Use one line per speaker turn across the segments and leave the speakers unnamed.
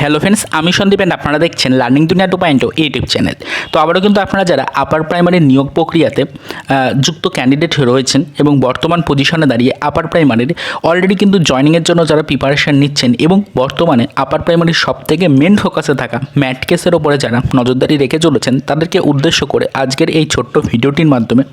Hello friends, আমি সন্দীপ আপনারা দেখছেন লার্নিং দুনিয়া টু পয়েন্ট ইউটিউব চ্যানেল। তো আবারও কিন্তু আপনারা যারা আপার প্রাইমারি নিয়োগ প্রক্রিয়াতে যুক্ত ক্যান্ডিডেট রয়েছেন এবং বর্তমান পজিশনে দাঁড়িয়ে আপার প্রাইমারির অলরেডি কিন্তু জয়নিংয়ের জন্য যারা প্রিপারেশন নিচ্ছেন এবং বর্তমানে আপার প্রাইমারির সব থেকে মেন ফোকাসে থাকা ম্যাট কেসের ওপরে যারা নজরদারি রেখে চলেছেন, তাদেরকে উদ্দেশ্য করে আজকের এই ছোট্ট ভিডিওটির মাধ্যমে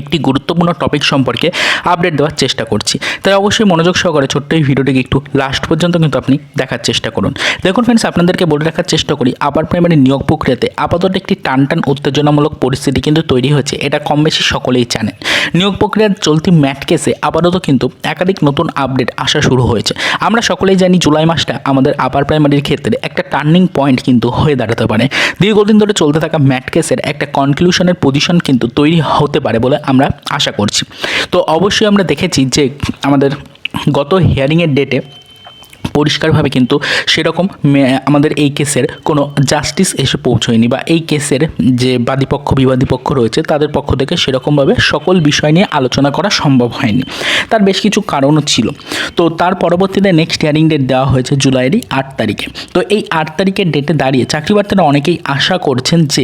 একটি গুরুত্বপূর্ণ টপিক সম্পর্কে আপডেট দেওয়ার চেষ্টা করছি। তাই অবশ্যই মনোযোগ সহকারে ছোট্ট এই ভিডিওটিকে একটু লাস্ট পর্যন্ত কিন্তু আপনি দেখার চেষ্টা করুন। দেখুন ফ্রেন্ডস আপনাদেরকে বলে রাখার চেষ্টা করি আপার প্রাইমারি নিয়োগ প্রক্রিয়াতে আপাতত একটি টান টান উত্তেজনামূলক পরিস্থিতি কিন্তু তৈরি হয়েছে, এটা কম বেশি সকলেই জানেন। নিয়োগ প্রক্রিয়ার চলতি ম্যাট কেসে আপাতত কিন্তু একাধিক নতুন আপডেট আসা শুরু হয়েছে। আমরা সকলেই জানি জুলাই মাসটা আমাদের আপার প্রাইমারির ক্ষেত্রে একটা টার্নিং পয়েন্ট কিন্তু হয়ে দাঁড়াতে পারে। দীর্ঘদিন ধরে চলতে থাকা ম্যাট কেসের একটা কনক্লুশনের পজিশন কিন্তু তৈরি হতে পারে বলে আমরা আশা করছি। তো অবশ্যই আমরা দেখেছি যে আমাদের গত হিয়ারিংয়ের ডেটে পরিষ্কারভাবে কিন্তু সেরকম আমাদের এই কেসের কোনো জাস্টিস এসে পৌঁছয়নি বা এই কেসের যে বাদীপক্ষ বিবাদী পক্ষ রয়েছে, তাদের পক্ষ থেকে সেরকমভাবে সকল বিষয় নিয়ে আলোচনা করা সম্ভব হয়নি। তার বেশ কিছু কারণও ছিল। তো তার পরবর্তীতে নেক্সট হিয়ারিং ডেট দেওয়া হয়েছে জুলাইয়েরই আট তারিখে। তো এই আট তারিখের ডেটে দাঁড়িয়ে চাকরি অনেকেই আশা করছেন যে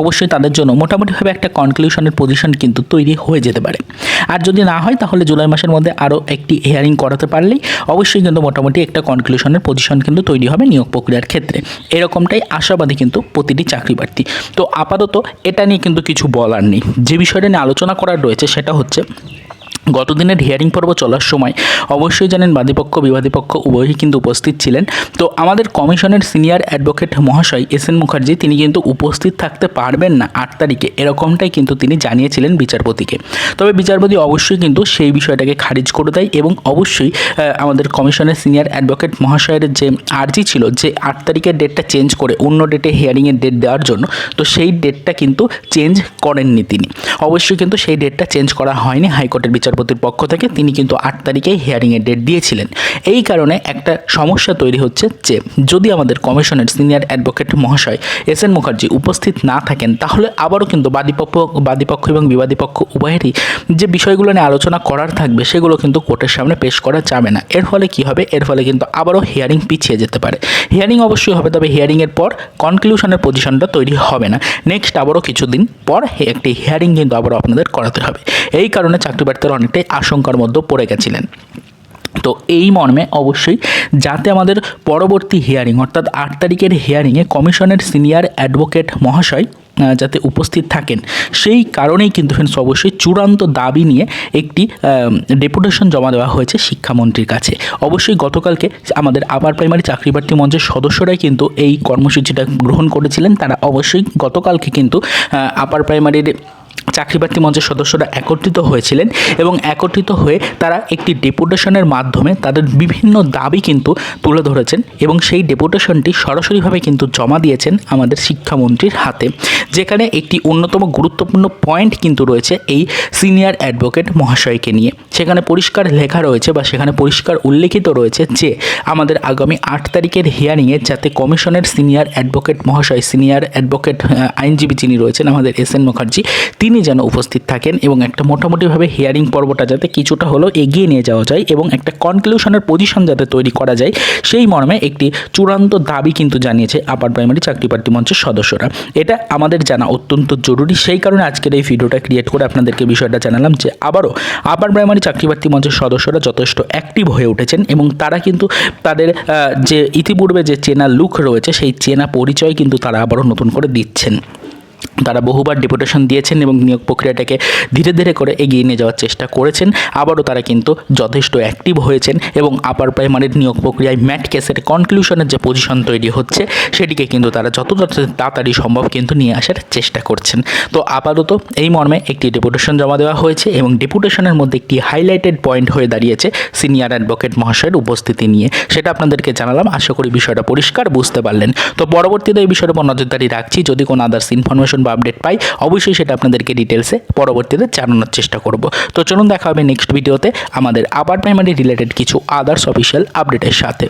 অবশ্যই তাদের জন্য মোটামুটিভাবে একটা কনক্লুশনের পজিশন কিন্তু তৈরি হয়ে যেতে পারে। আর যদি না হয়, তাহলে জুলাই মাসের মধ্যে আরও একটি হিয়ারিং করাতে পারলেই অবশ্যই কিন্তু মোটামুটি একটা কনক্লুশনের পজিশন কিন্তু তৈরি হবে নিয়োগ প্রক্রিয়ার ক্ষেত্রে। এরকমটাই আশাবাদী কিন্তু প্রতিটি চাকরি প্রার্থী তো আপাতত এটা নিয়ে কিন্তু কিছু বলার নেই। যে বিষয়টা নিয়ে আলোচনা করার রয়েছে সেটা হচ্ছে গতদিনের হিয়ারিং পর্ব চলার সময় অবশ্যই জানেন বাদীপক্ষ, বিবাদীপক্ষ উভয়ই কিন্তু উপস্থিত ছিলেন। তো আমাদের কমিশনের সিনিয়র অ্যাডভোকেট মহাশয় এস এন মুখার্জি, তিনি কিন্তু উপস্থিত থাকতে পারবেন না আট তারিখে। এরকমটাই কিন্তু তিনি জানিয়েছিলেন বিচারপতিকে। তবে বিচারপতি অবশ্যই কিন্তু সেই বিষয়টাকে খারিজ করে দেয় এবং অবশ্যই আমাদের কমিশনের সিনিয়র অ্যাডভোকেট মহাশয়ের যে আর্জি ছিল যে আট তারিখের ডেটটা চেঞ্জ করে অন্য ডেটে হিয়ারিংয়ের ডেট দেওয়ার জন্য, তো সেই ডেটটা কিন্তু চেঞ্জ করেননি তিনি। অবশ্যই কিন্তু সেই ডেটটা চেঞ্জ করা হয়নি হাইকোর্টের বিচারপতির পক্ষ থেকে তিনি কিন্তু আট তারিখে হিয়ারিংয়ের ডেট দিয়েছিলেন। এই কারণে একটা সমস্যা তৈরি হচ্ছে যে, যদি আমাদের কমিশনের সিনিয়র অ্যাডভোকেট মহাশয় এস এন মুখার্জি উপস্থিত না থাকেন, তাহলে আবারও কিন্তু বাদীপক্ষ বাদীপক্ষ এবং বিবাদীপক্ষ উভয়েরই যে বিষয়গুলো নিয়ে আলোচনা করার থাকবে, সেগুলো কিন্তু কোর্টের সামনে পেশ করা যাবে না। এর ফলে কি হবে? এর ফলে কিন্তু আবারও হিয়ারিং পিছিয়ে যেতে পারে। হিয়ারিং অবশ্যই হবে, তবে হিয়ারিংয়ের পর কনক্লুশনের পজিশনটা তৈরি হবে না। নেক্সট আবারও কিছুদিন পর একটি হিয়ারিং কিন্তু আবারও আপনাদের করাতে হবে। এই কারণে চাকরি প্রার্থীরা অনেকটাই আশঙ্কার মধ্যে পড়ে গেছিলেন। তো এই মর্মে অবশ্যই যাতে আমাদের পরবর্তী হিয়ারিং অর্থাৎ আট তারিখের হিয়ারিংয়ে কমিশনের সিনিয়র অ্যাডভোকেট মহাশয় যাতে উপস্থিত থাকেন, সেই কারণেই কিন্তু ফ্রেন্ডস অবশ্যই চূড়ান্ত দাবি নিয়ে একটি ডেপুটেশন জমা দেওয়া হয়েছে শিক্ষামন্ত্রীর কাছে। অবশ্যই গতকালকে আমাদের আপার প্রাইমারি চাকরি প্রার্থী মঞ্চের সদস্যরাই কিন্তু এই কর্মসূচিটা গ্রহণ করেছিলেন। তারা অবশ্যই গতকালকে কিন্তু আপার প্রাইমারির চাকরিপ্রার্থী মঞ্চের সদস্যরা একত্রিত হয়েছিলেন এবং একত্রিত হয়ে তারা একটি ডেপুটেশনের মাধ্যমে তাদের বিভিন্ন দাবি কিন্তু তুলে ধরেছেন এবং সেই ডেপুটেশনটি সরাসরিভাবে কিন্তু জমা দিয়েছেন আমাদের শিক্ষামন্ত্রীর হাতে, যেখানে একটি অন্যতম গুরুত্বপূর্ণ পয়েন্ট কিন্তু রয়েছে এই সিনিয়র অ্যাডভোকেট মহাশয়কে নিয়ে। সেখানে পরিষ্কার লেখা রয়েছে বা সেখানে পরিষ্কার উল্লেখিত রয়েছে যে আমাদের আগামী আট তারিখের হিয়ারিংয়ে যাতে কমিশনের সিনিয়র অ্যাডভোকেট মহাশয়, সিনিয়র অ্যাডভোকেট আইনজীবী যিনি রয়েছেন আমাদের এস এন মুখার্জি, তিনি যেন উপস্থিত থাকেন এবং একটা মোটামুটিভাবে হিয়ারিং পর্বটা যাতে কিছুটা হলেও এগিয়ে নিয়ে যাওয়া যায় এবং একটা কনক্লুশনের পজিশন যাতে তৈরি করা যায়, সেই মর্মে একটি চূড়ান্ত দাবি কিন্তু জানিয়েছে আপার প্রাইমারি চাকরি প্রার্থী মঞ্চের সদস্যরা। এটা আমাদের জানা অত্যন্ত জরুরি, সেই কারণে আজকের এই ভিডিওটা ক্রিয়েট করে আপনাদেরকে বিষয়টা জানালাম যে আবারও আপার প্রাইমারি চাকরি প্রার্থী মঞ্চের সদস্যরা যথেষ্ট অ্যাক্টিভ হয়ে উঠেছেন এবং তারা কিন্তু তাদের যে ইতিপূর্বে যে চেনা লুক রয়েছে, সেই চেনা পরিচয় কিন্তু তারা আবারও নতুন করে দিচ্ছেন। তারা বহুবার ডেপুটেশন দিয়েছেন এবং নিয়োগ প্রক্রিয়াটাকে ধীরে ধীরে করে এগিয়ে নিয়ে যাওয়ার চেষ্টা করেছেন। আবারও তারা কিন্তু যথেষ্ট অ্যাক্টিভ হয়েছেন এবং আপার প্রাইমারির নিয়োগ প্রক্রিয়ায় ম্যাট কেসের কনক্লুশনের যে পজিশন তৈরি হচ্ছে, সেটিকে কিন্তু তারা যত তাড়াতাড়ি সম্ভব কিন্তু নিয়ে আসার চেষ্টা করছেন। তো আপাতত এই মর্মে একটি ডেপুটেশন জমা দেওয়া হয়েছে এবং ডেপুটেশনের মধ্যে একটি হাইলাইটেড পয়েন্ট হয়ে দাঁড়িয়েছে সিনিয়র অ্যাডভোকেট মহাশয়ের উপস্থিতি নিয়ে। সেটা আপনাদেরকে জানালাম। আশা করি বিষয়টা পরিষ্কার, বুঝতে পারলেন। তো পরবর্তীতে এই বিষয়ের উপর নজরদারি রাখছি। যদি কোনো আদার্স ইনফরমেশন বা আপডেট পাই, অবশ্যই সেটা আপনাদেরকে ডিটেলসে পরবর্তীতে জানানোর চেষ্টা করব। তো চলুন দেখা হবে নেক্সট ভিডিওতে আমাদের আবার প্রাইমারি রিলেটেড কিছু আদার্স অফিসিয়াল আপডেটের সাথে।